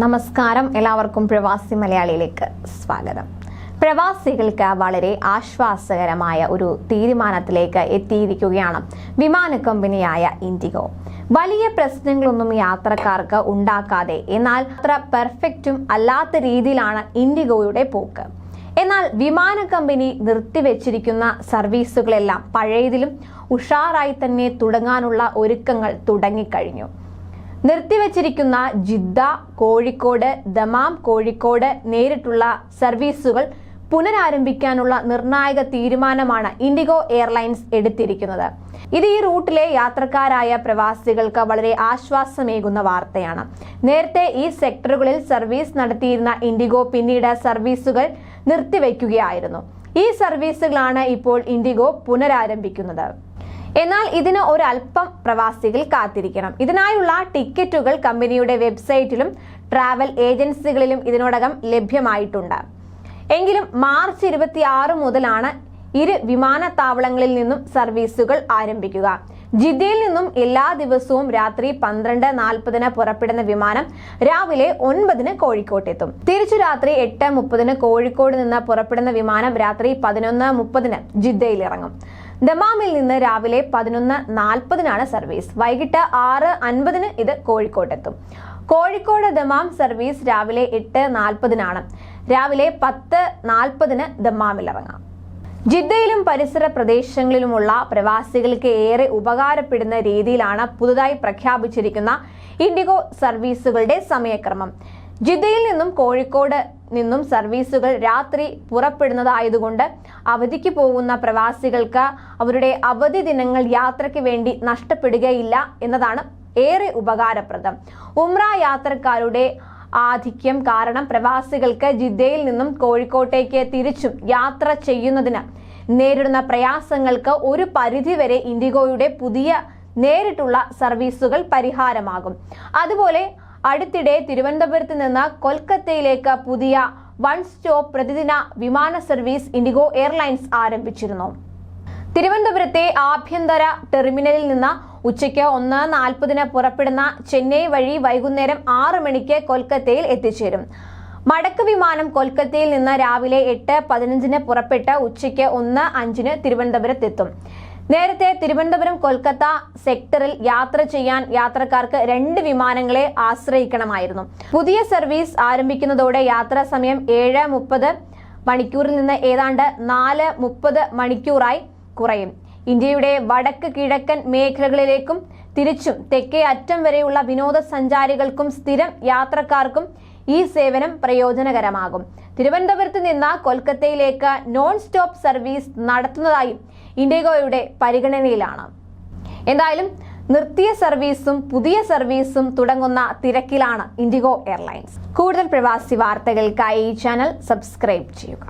നമസ്കാരം. എല്ലാവർക്കും പ്രവാസി മലയാളിയിലേക്ക് സ്വാഗതം. പ്രവാസികൾക്ക് വളരെ ആശ്വാസകരമായ ഒരു തീരുമാനത്തിലേക്ക് എത്തിയിരിക്കുകയാണ് വിമാന കമ്പനിയായ ഇൻഡിഗോ. വലിയ പ്രശ്നങ്ങളൊന്നും യാത്രക്കാർക്ക് ഉണ്ടാക്കാതെ എന്നാൽ അത്ര പെർഫെക്റ്റും അല്ലാത്ത രീതിയിലാണ് ഇൻഡിഗോയുടെ പോക്ക്. എന്നാൽ വിമാന കമ്പനി നിർത്തിവെച്ചിരിക്കുന്ന സർവീസുകളെല്ലാം പഴയതിലും ഉഷാറായി തന്നെ തുടങ്ങാനുള്ള ഒരുക്കങ്ങൾ തുടങ്ങിക്കഴിഞ്ഞു. നിർത്തിവച്ചിരിക്കുന്ന ജിദ്ദ കോഴിക്കോട് ദമാം കോഴിക്കോട് നേരിട്ടുള്ള സർവീസുകൾ പുനരാരംഭിക്കാനുള്ള നിർണായക തീരുമാനമാണ് ഇൻഡിഗോ എയർലൈൻസ് എടുത്തിരിക്കുന്നത്. ഇത് ഈ റൂട്ടിലെ യാത്രക്കാരായ പ്രവാസികൾക്ക് വളരെ ആശ്വാസമേകുന്ന വാർത്തയാണ്. നേരത്തെ ഈ സെക്ടറുകളിൽ സർവീസ് നടത്തിയിരുന്ന ഇൻഡിഗോ പിന്നീട് സർവീസുകൾ നിർത്തിവെക്കുകയായിരുന്നു ഈ സർവീസുകളാണ് ഇപ്പോൾ ഇൻഡിഗോ പുനരാരംഭിക്കുന്നത്. എന്നാൽ ഇതിന് ഒരല്പം പ്രവാസികൾ കാത്തിരിക്കണം. ഇതിനായുള്ള ടിക്കറ്റുകൾ കമ്പനിയുടെ വെബ്സൈറ്റിലും ട്രാവൽ ഏജൻസികളിലും ഇതിനോടകം ലഭ്യമായിട്ടുണ്ട്. എങ്കിലും മാർച്ച് ഇരുപത്തി ആറ് മുതലാണ് ഇരു വിമാനത്താവളങ്ങളിൽ നിന്നും സർവീസുകൾ ആരംഭിക്കുക. ജിദ്ദയിൽ നിന്നും എല്ലാ ദിവസവും രാത്രി പന്ത്രണ്ട് നാൽപ്പതിന് പുറപ്പെടുന്ന വിമാനം രാവിലെ ഒൻപതിന് കോഴിക്കോട്ടെത്തും. തിരിച്ചു രാത്രി എട്ട് മുപ്പതിന് കോഴിക്കോട് നിന്ന് പുറപ്പെടുന്ന വിമാനം രാത്രി പതിനൊന്ന് മുപ്പതിന് ജിദ്ദയിൽ ഇറങ്ങും. ദമാമിൽ നിന്ന് രാവിലെ പതിനൊന്ന് നാൽപ്പതിനാണ് സർവീസ്. വൈകിട്ട് ആറ് അൻപതിന് ഇത് കോഴിക്കോട്ടെത്തും. കോഴിക്കോട് ദമാം സർവീസ് രാവിലെ എട്ട് നാൽപ്പതിനാണ്. രാവിലെ പത്ത് നാൽപ്പതിന് ദമാമിൽ ഇറങ്ങാം. ജിദ്ദയിലും പരിസര പ്രദേശങ്ങളിലുമുള്ള പ്രവാസികൾക്ക് ഏറെ ഉപകാരപ്പെടുന്ന രീതിയിലാണ് പുതുതായി പ്രഖ്യാപിച്ചിരിക്കുന്ന ഇൻഡിഗോ സർവീസുകളുടെ സമയക്രമം. ജിദ്ദയിൽ നിന്നും കോഴിക്കോട് നിന്നും സർവീസുകൾ രാത്രി പുറപ്പെടുന്നതായതുകൊണ്ട് അവധിക്ക് പോകുന്ന പ്രവാസികൾക്ക് അവരുടെ അവധി ദിനങ്ങൾ യാത്രയ്ക്ക് വേണ്ടി നഷ്ടപ്പെടുകയില്ല എന്നതാണ് ഏറെ ഉപകാരപ്രദം. ഉമ്ര യാത്രക്കാരുടെ ആധിക്യം കാരണം പ്രവാസികൾക്ക് ജിദ്ദയിൽ നിന്നും കോഴിക്കോട്ടേക്ക് തിരിച്ചും യാത്ര ചെയ്യുന്നതിന് നേരിടുന്ന പ്രയാസങ്ങൾക്ക് ഒരു പരിധിവരെ ഇൻഡിഗോയുടെ പുതിയ നേരിട്ടുള്ള സർവീസുകൾ പരിഹാരമാകും. അതുപോലെ അടുത്തിടെ തിരുവനന്തപുരത്ത് നിന്ന് കൊൽക്കത്തയിലേക്ക് പുതിയ വൺ സ്റ്റോപ്പ് പ്രതിദിന വിമാന സർവീസ് ഇൻഡിഗോ എയർലൈൻസ് ആരംഭിച്ചിരുന്നു. തിരുവനന്തപുരത്തെ ആഭ്യന്തര ടെർമിനലിൽ നിന്ന് ഉച്ചയ്ക്ക് ഒന്ന് നാൽപ്പതിന് പുറപ്പെടുന്ന ചെന്നൈ വഴി വൈകുന്നേരം ആറ് മണിക്ക് കൊൽക്കത്തയിൽ എത്തിച്ചേരും. മടക്ക് വിമാനം കൊൽക്കത്തയിൽ നിന്ന് രാവിലെ എട്ട് പതിനഞ്ചിന് പുറപ്പെട്ട് ഉച്ചയ്ക്ക് ഒന്ന് അഞ്ചിന് തിരുവനന്തപുരത്തെത്തും. നേരത്തെ തിരുവനന്തപുരം കൊൽക്കത്ത സെക്ടറിൽ യാത്ര ചെയ്യാൻ യാത്രക്കാർക്ക് രണ്ട് വിമാനങ്ങളെ ആശ്രയിക്കണമായിരുന്നു. പുതിയ സർവീസ് ആരംഭിക്കുന്നതോടെ യാത്രാ സമയം ഏഴ് മുപ്പത് മണിക്കൂറിൽ നിന്ന് ഏതാണ്ട് നാല് മുപ്പത് മണിക്കൂറായി കുറയും. ഇന്ത്യയുടെ വടക്ക് കിഴക്കൻ മേഖലകളിലേക്കും തിരിച്ചും തെക്കേ അറ്റം വരെയുള്ള വിനോദസഞ്ചാരികൾക്കും സ്ഥിരം യാത്രക്കാർക്കും ഈ സേവനം പ്രയോജനകരമാകും. തിരുവനന്തപുരത്ത് നിന്ന് കൊൽക്കത്തയിലേക്ക് നോൺ സ്റ്റോപ്പ് സർവീസ് നടത്തുന്നതായും ഇൻഡിഗോയുടെ പരിഗണനയിലാണ്. എന്തായാലും നിർത്തിയ സർവീസും പുതിയ സർവീസും തുടങ്ങുന്ന തിരക്കിലാണ് ഇൻഡിഗോ എയർലൈൻസ്. കൂടുതൽ പ്രവാസി വാർത്തകൾക്കായി ഈ ചാനൽ സബ്സ്ക്രൈബ് ചെയ്യുക.